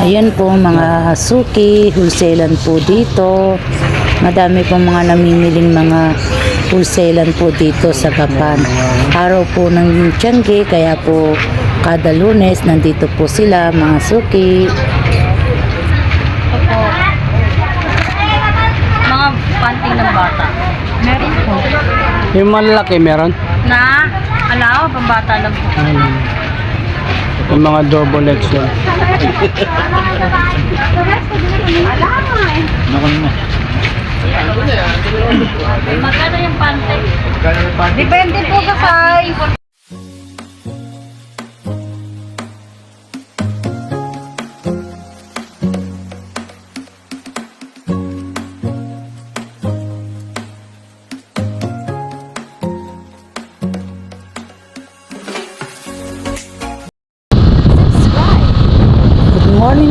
Ayan po mga suki, wholesalan po dito. Madami pong mga namimiling mga wholesalan po dito sa Gapan. Araw po ng Tiangge, kaya po kada lunes nandito po sila mga suki. Opo. Mga panty ng bata. Meron po. Yung malalaki meron? Na, alaw, pambata lang po. Yung mga double XL. Magkano yung panty? Depende po sa size.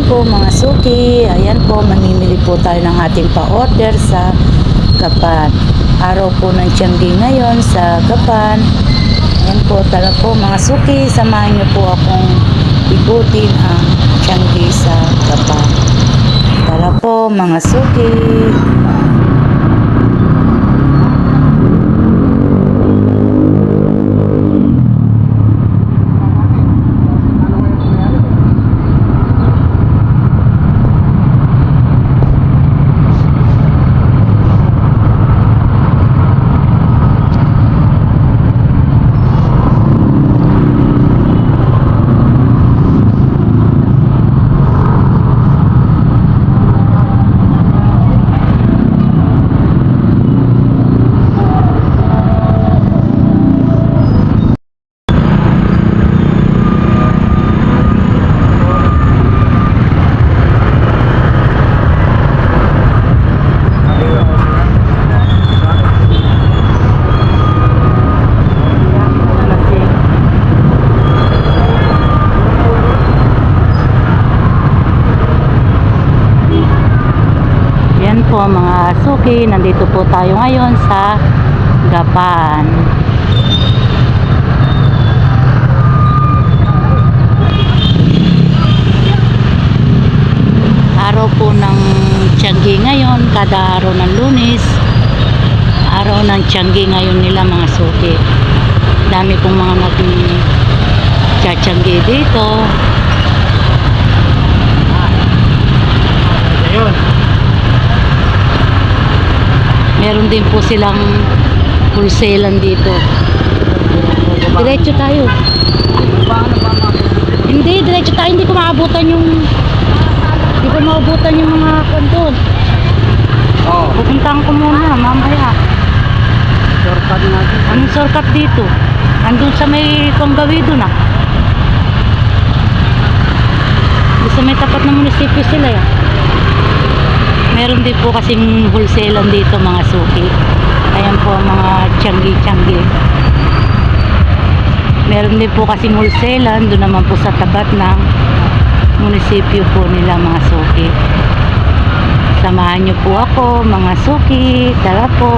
Po mga suki. Ayan po, mamimili po tayo ng ating pa-order sa Gapan. Araw po ng Tiangge ngayon sa Gapan. Ayan po, tala po mga suki. Samahan niyo po akong ikutin ang Tiangge sa Gapan. Tara po mga suki. Yan po mga suki, nandito po tayo ngayon sa Gapan. Araw po ng Tiangge ngayon, kada araw ng lunes. Araw ng Tiangge ngayon nila mga suki. Dami pong mga nag Tiangge dito. Ayun. Meron din po silang wholesalan dito. Diretso tayo. Hindi, diretso tayo. Hindi ko maabutan yung... Hindi ko maabutan yung mga kondon. Oo. Pupuntahan ko muna, mamaya. Shortcut natin. Anong shortcut dito? Andun sa may Konggawido na. Sa may tapat ng munisipyo sila yan. Meron din po kasing wholesalan dito mga suki. Ayan po mga tiyanggi-tiyanggi. Meron din po kasing wholesalan doon naman po sa tabat ng munisipyo po nila mga suki. Samahan niyo po ako mga suki. Tara po.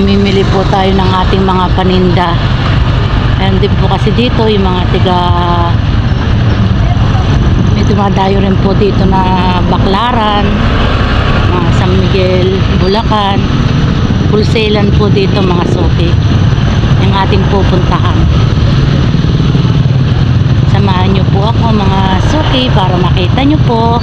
Mamimili po tayo ng ating mga paninda. And din po kasi dito yung mga tiga may dumadayo rin po dito na Baklaran mga San Miguel, Bulacan wholesalan po dito mga suki yung ating pupuntahan. Samahan nyo po ako mga suki para makita nyo po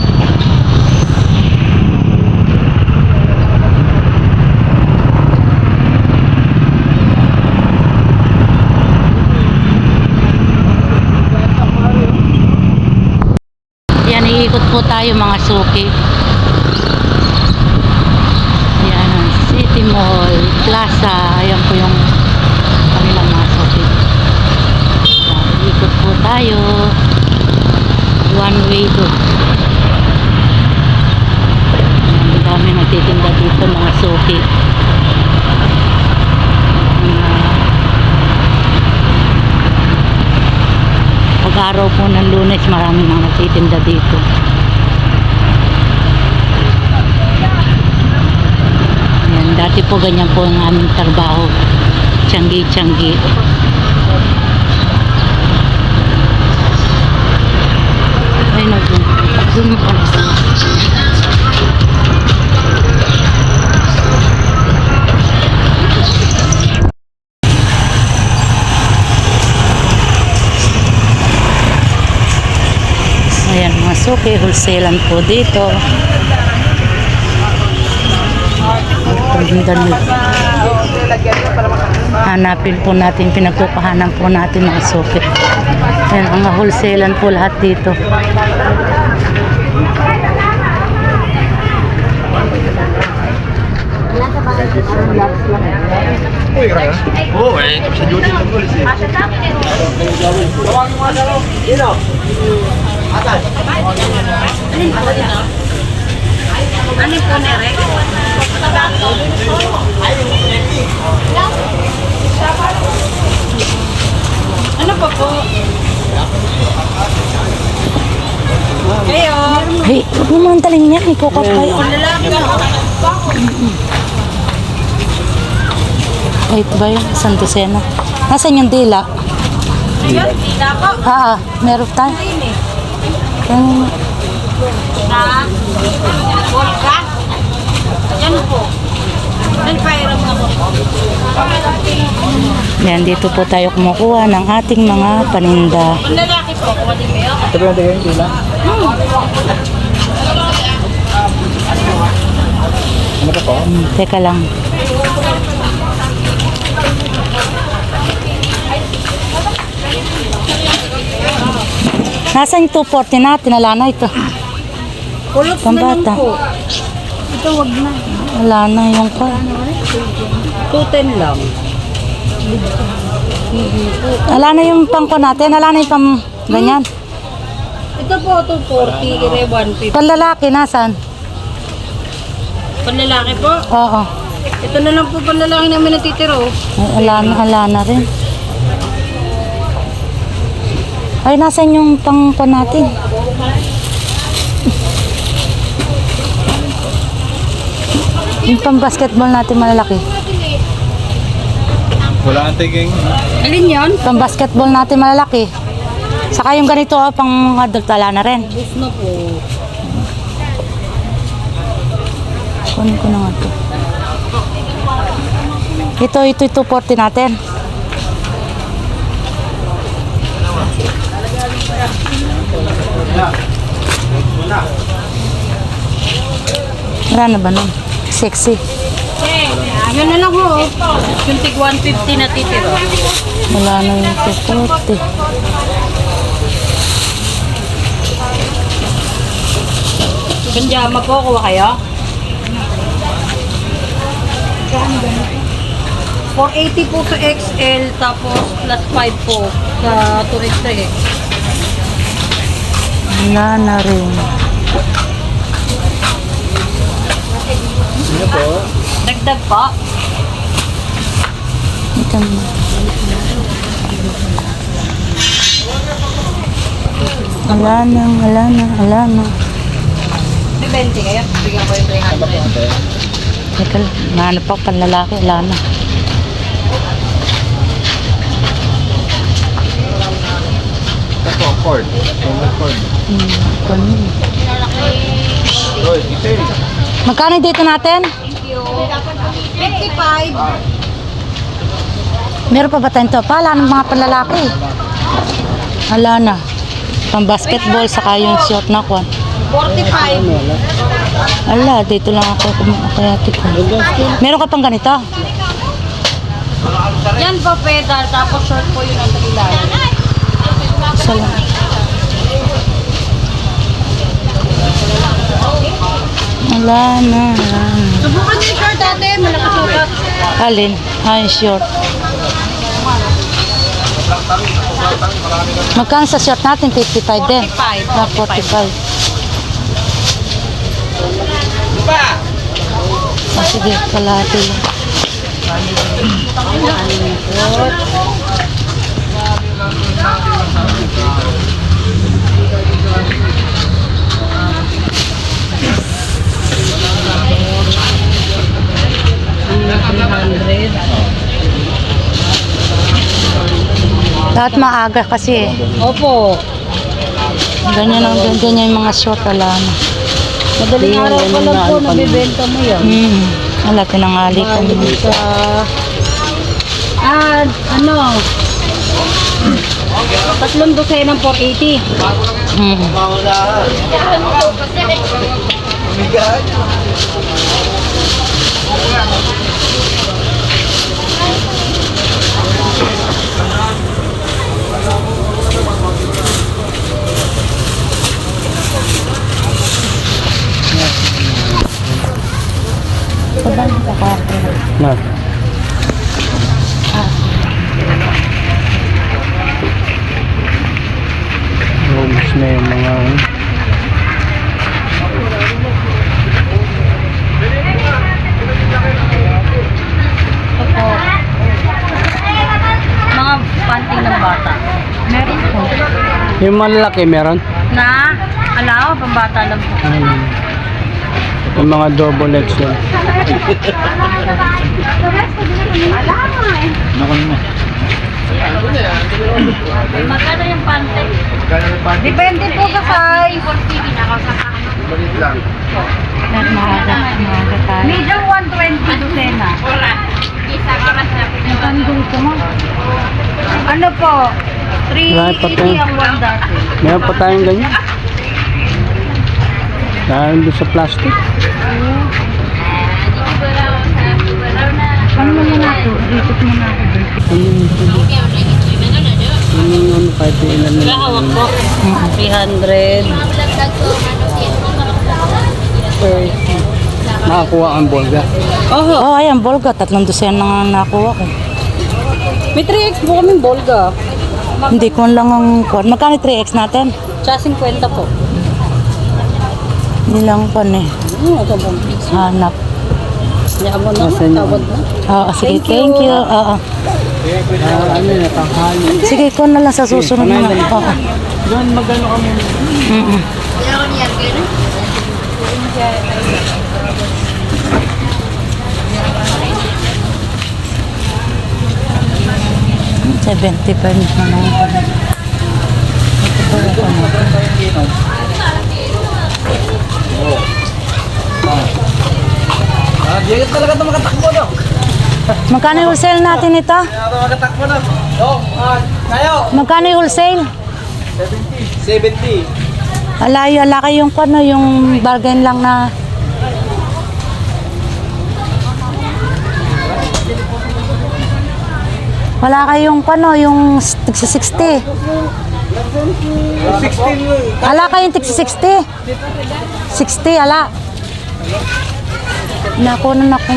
Yan, iikot po tayo mga suki. Yan, ang City Mall, Plaza. Ayan po yung kanilang mga suki. Yan, iikot po tayo. One way doon. Yan, ang dami nagtitinda dito mga suki. Mga pag-araw po ng lunes marami nang nagtitinda dito yan Dati po ganyan po ang aming trabaho. Tiyanggi-tiyanggi. Ay, naku. Doon mo pala. Suki, wholesalan po dito. Paghindan mo. Hanapin po natin, pinagkukuhanan po natin mga suki. Ayan, mga wholesalan po lahat dito. Oo, eh, sa duty lang ulit eh. Ano po nere? Ano pa po? Kayo. Hey, huwag mo mga taling niya, ikukot kayo. Lalaki na. Wait ba yun? San Dosena? Nasaan yung dila? Ayun, tila po. Ah, ah, meron tayo. Yung, Na. Volga. Yan po. Nagpairam ako. yan, dito po tayo kumukuha ng ating mga paninda. Po, ba? Ito ba yung tingin dila? Ano pa po? Hmm, teka lang. Nasaan yung 240 natin? Wala na ito. Kulot Pambata. Ito wag na. Wala na yung pa. 210 lang. Wala na yung pangko natin. Wala na yung pang ganyan. Ito po, 240, ire 150. Panlalaki, nasaan? Panlalaki po. Oo. Ito na lang po panlalaki namin natitiro. Ay, wala na, wala na rin. Ay, nasaan yung pangko natin? Yung pang basketball natin malalaki. Wala ang tingin. Alin yon? Pang basketball natin malalaki. Saka yung ganito, oh, pang adult, wala na rin. Bus na po. Kunin ko na nga to. Ito, ito, ito, 240 natin. Wala na ba nun? Sexy. Yun na lang ho. Yung tig 150 natitiro. Wala na yung 240. Panjama po, kuha kayo. 480 po sa XL, tapos plus 5 po sa 2X3. Wala na rin. Dagdag po. Ito mo. Wala na, wala na, wala na. Depende kayo. Bigyan ko yung 300. Teka lang, nahanap ako panlalaki, wala na. Ito, cord. Ito, cord. Hmm, itin. Magkano dito natin? 55. Meron pa ba tayong to? Pala ng mga panlalaki. Wala na. Pang basketball, saka yung short na kwan. 45. Ala, dito lang ako kumakayati ko. Meron ka pang ganito? Yan po pedal, tapos short po yun ang ilalim. Isa lang. Wala na, na. Subukan yung short ate, malakas sukat. Alin? Ah, yung short. Magkano sa short natin? 55 din. 45. Ah, 45. Ah, sige, kalahati lang. Lahat maaga kasi eh. Opo. Ganyan ang ganyan yung mga short wala na. Madaling araw pa lang po, nabibenta mo yan. Hmm. Wala, tinangali naman. sa... Ah, ano? Tatlong dosenang 480. Hmm. Na. Ubus na yung mga Mga panting ng bata. Meron po. yung malalaki meron. Na, alaw, pambata lang po. Hmm. Yung mga double XL. Magkano yung pante? Depende po sa size. Lahat maaga, maaga tayo. Medium 120 dosena. Yung tanggol ko mo. Ano po? Marami pa 380 tayo. ang one dati. Meron pa tayong ganyan. Dahil sa plastic. Mo muna ito? Ikot mo na ako dun. Ano yung ano kahit yung ilan nila. Hawak po. 300. Nakakuha ang bolga. Oho. Oh, ayan, Volga. Tatlong dosen na nga nakuha ko. May 3X po kaming Bolga. Hindi ko lang ang kuwan. Magkano 3X natin? Sa 50 po. Hindi lang kuwan eh. Hanap. Yan mo na. Nasaan yun? Tawad na. Oo, sige, Thank thank you. you. Oo. Ah, ano na, tanghali. Sige, ko na lang sa susunod na. Oo. Doon magano kami. Mm-mm. Seventy pa rin na lang. Ito pa ako Ah, di talaga ito makatakbo, no? Magkano yung wholesale natin ito? Kaya ito makatakbo, no? Oh, ah, kayo! Magkano yung wholesale? 70. Ala, yung ala kayong ano, yung bargain lang na Wala kayong ano, yung tigsa 60. 16 Ala kayong tigsa 60. 60, ala. Naku na ako.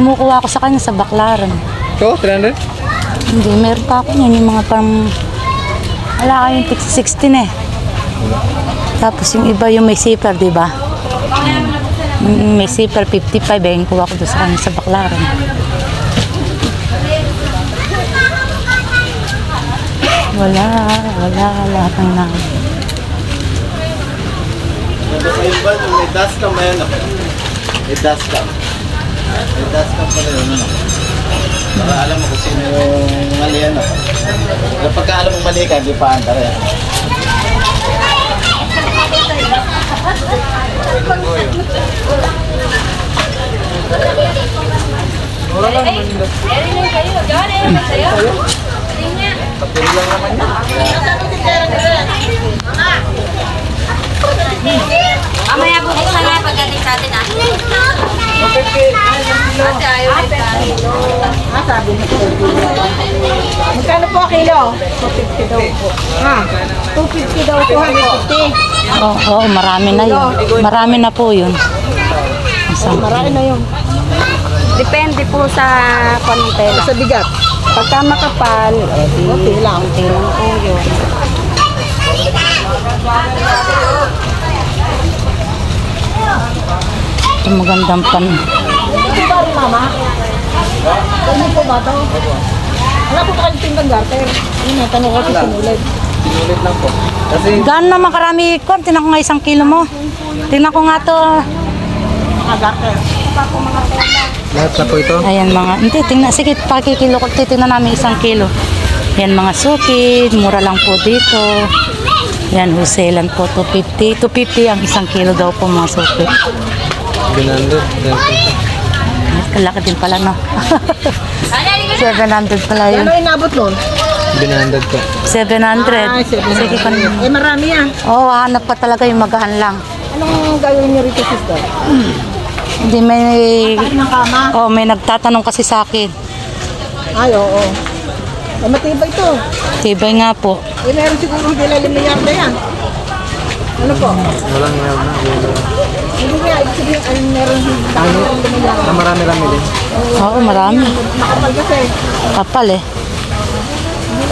Kumukuha ako sa kanya sa baklaran. Ito, 300? Hindi, meron pa ako yan. Yung mga parang... Wala kayong tig 16 eh. Tapos yung iba yung may zipper, di ba? Mm, May zipper 55 eh. Yung kuha ko doon sa kanya sa baklaran. Wala, wala, lahat ng na. May ba, may dashcam ba yun, no? May dashcam. May dashcam pala yun, ano? Para alam mo kung sino yung mali, ano? Pero pagka alam mo mali ka, di pa anda rin. Mamaya buksan na pagdating sa atin ah. Ate ayaw rin tayo. Magkano po kilo? 250 daw po. Ha? 250 daw po. 250. Oo, oh, marami na yun. Marami na po yun. Isang Marami na yun. Depende po sa kontel. Sa bigat. Pagka makapal, eh, Okay lang. konti lang po yun. natin magandang pan. Ito ba rin mama? Ano po ba ito? Wala po kayong timbang garter. Ano, tanong ko ito sinulit. Sinulit lang po. Kasi... Gaan naman karami ko. Tinan ko nga isang kilo mo. Tingnan ko nga to. Mga garter. Pa po mga garter. Lahat na po ito? Ayan mga, hindi, tingnan, sige, pakikilo ko, titingnan namin isang kilo. Ayan mga sukid, mura lang po dito. Ayan, huselan po, 250. 250 ang isang kilo daw po mga sukid. 700. Kalaki din pala, no? 700 pala yun. Ano inabot nun? 700 po. 700. Ay, 700. Sige Eh, marami yan. Oo, oh, hanap pa talaga yung magahan lang. Anong gagawin niyo rito, sister? Hindi, may... Tahan ng kama? Oo, oh, may nagtatanong kasi sa akin. Ay, oo. oo. Eh, matibay to. Tibay nga po. Eh, meron siguro dilalim na yarda yan. Ano po? Walang meron na. Ibig sabihin, ay meron lumayari. Na marami-rami din. Oo, marami. Makapal kasi. Kapal eh.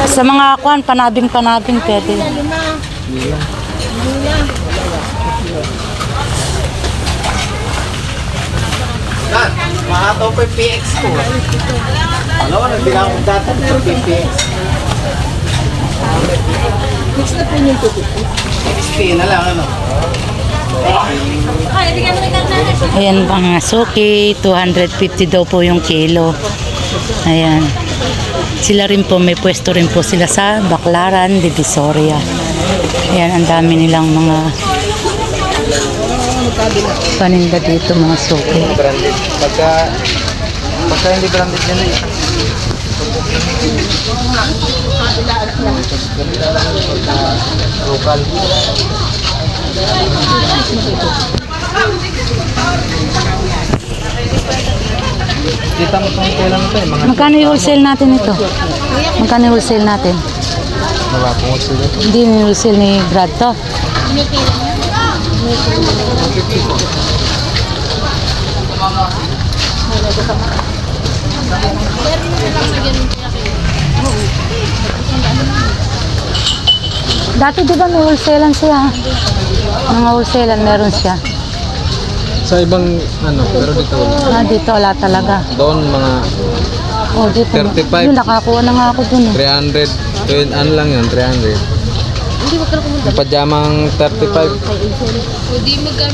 Sa mga kwan, panabing-panabing pwede. Lima. Hindi na. Dan, pa yung PX ko. Alam mo, nagbilang ko dati ng PX. Mix na po yung 250. XP na lang, ano? Ayan mga suki, 250 daw po yung kilo. Ayan. Sila rin po, may pwesto rin po sila sa Baclaran, Divisoria. Ayan, ang dami nilang mga paninda dito mga. Branded. Pagka, pagka hindi branded yan eh. Local. Kita mo itong kailan ito eh. Mga Magkano yung wholesale natin ito? Magkano yung wholesale natin? nabapungot sila. Hindi yung wholesale ni Brad to. Dati di ba may wholesalan siya? Mga wholesalan meron siya. Sa ibang ano, pero dito wala. Ah, dito wala talaga. Doon mga Oh, dito. 35. Yun, nakakuha na nga ako dun eh. 300. Twin, ano lang yun, 300. Yung pajamang 35.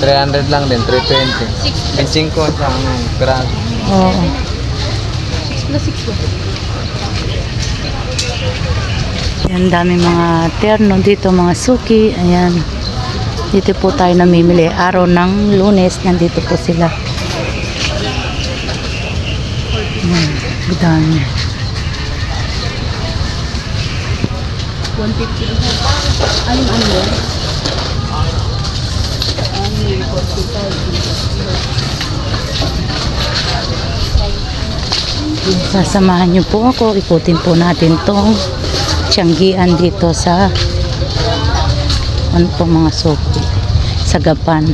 300 lang din, 320. 25 sa ano, piraso. Oo. Yan, dami mga terno dito, mga suki. Ayan. Dito po tayo namimili. Araw ng lunes, nandito po sila. Ayan, dami. Sasamahan niyo po ako. Ikutin po natin tong tiyanggian dito sa ano po mga suki sa Gapan.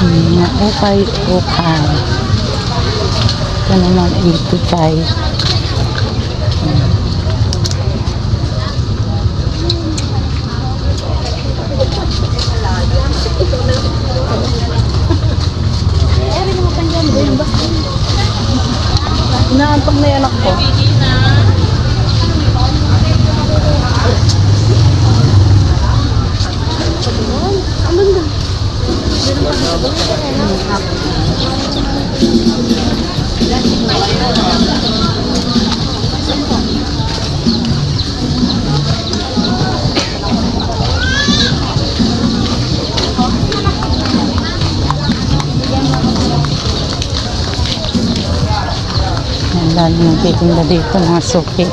Mga ukay, ukay. Ito naman, 85. Inaantok na yung anak ko. Lalo ng titinda dito, mga suki.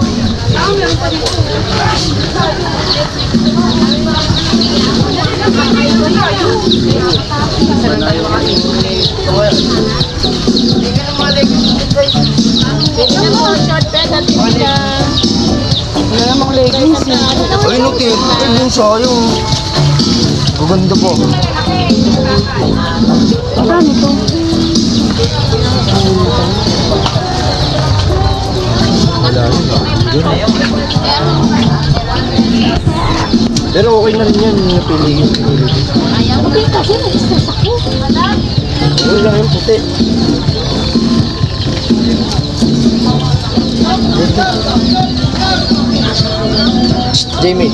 Wala namang leggings eh. Ay, nuti. Ay, yung sayang. Maganda po. Pero okay na rin yan. Yung piliin. Hindi kasi, nag-stress ako. Wala lang yung puti. Jamie.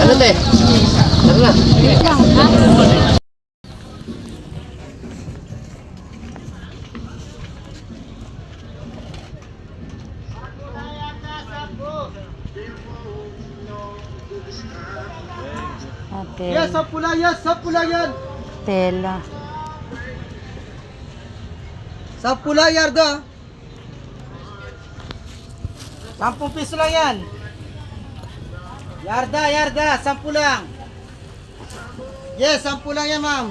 Ano te? Tara na. Ate, Yes, sa pula yan, sa pula yan. tela. Sa pula yarda. Sampung piso lang yan. Yarda, yarda, sampu lang. Yes, sampu lang yan, ma'am.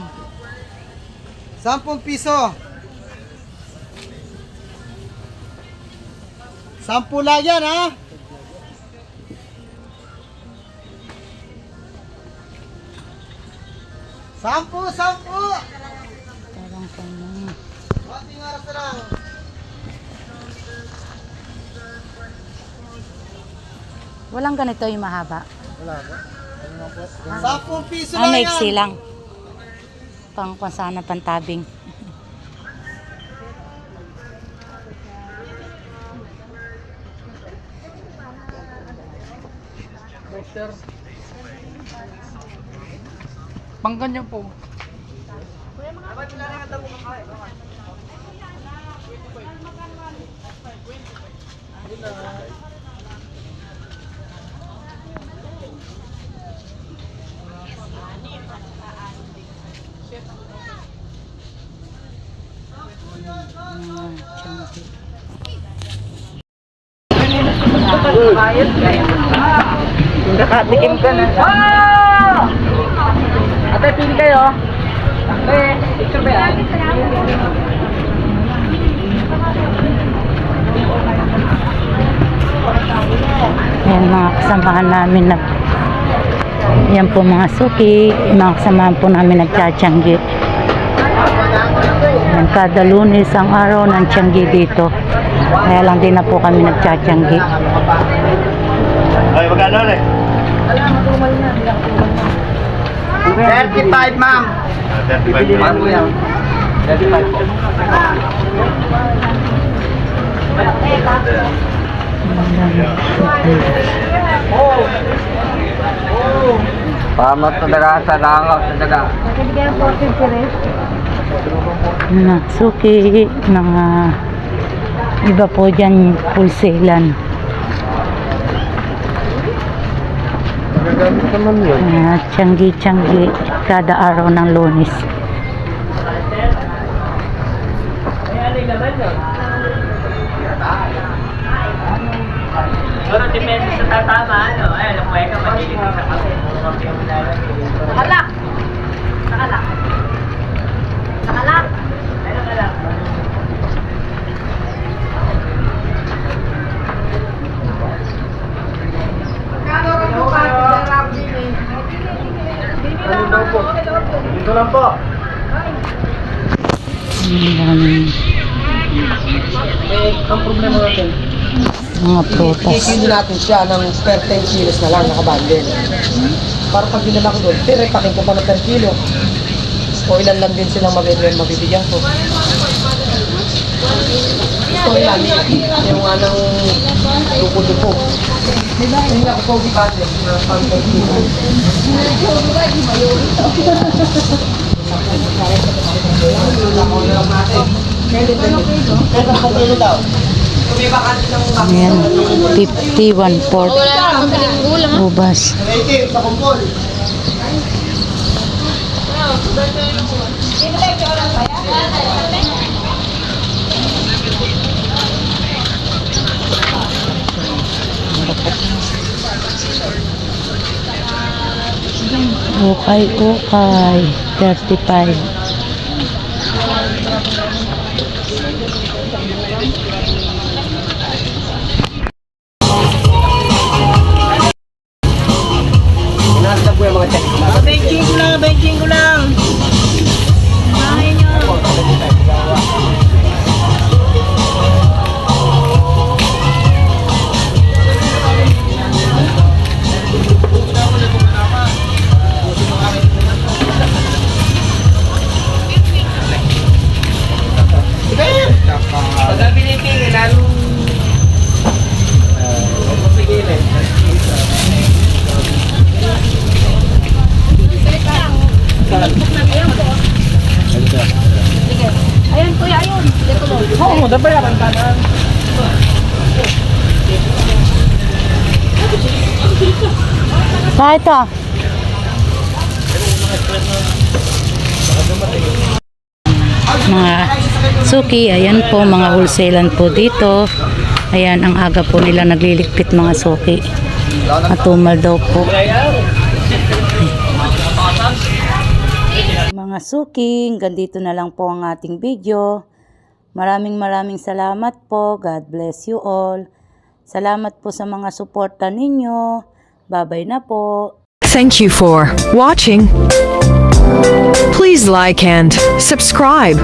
Sampung piso. Sampu lang yan, ha? Sampu, sampu! Parang kanya. Konting oras na Walang ganito yung mahaba. Sampung piso Ah, lang maiksi yan. lang. Pang kung sana pantabing. Pang ganyan po. Ayan, chunky. Nakatikim ka na. Ate, pili kayo. Ate, picture ba yan? Ayan mga kasamahan namin na yan po mga suki, mga kasamahan po namin nagtsatsyanggi. Yan, kada lunes ang araw ng tiyanggi dito. Kaya lang din na po kami nagtsatsyanggi. Ay, magkano ulit? 35, ma'am. 35, ma'am. 35 po. Pamat sa daga sa langaw sa daga. Na suki mga iba po dyan pulselan Magagamit naman yun. uh, tiyanggi tiyanggi kada araw ng lunes Pero depende sa tatama, ano, ay, alam mo, ikaw mahilig ka sa. Nakalak! Nakalak! Nakalak! Ay, nakalak. Ano daw po? Dito lang po. Ang Eh, ang problema natin, mga prutas kikili natin siya ng per 10 kilos na lang nakabundle. Para pag dinala ko doon, tiripakin ko pa ng per kilo. O ilan lang din silang mabibigyan, mabibigyan ko. Ito ilan, yung anong dupo-dupo. Hindi nga ko pogi bundle, na sa kilo daw. Ayan, 51 port ubas 80, ukay ukay 35 Ayun kuya, ayun. Dito mo. Oo, mo dapat yaman ito. Mga suki, ayan po, mga wholesalan po dito. Ayan, ang aga po nila nagliligpit mga suki. At tumal daw po. Mga suki, hanggang dito na lang po ang ating video. Maraming maraming salamat po. God bless you all. Salamat po sa mga suporta ninyo. Babay na po. Thank you for watching. Please like and subscribe.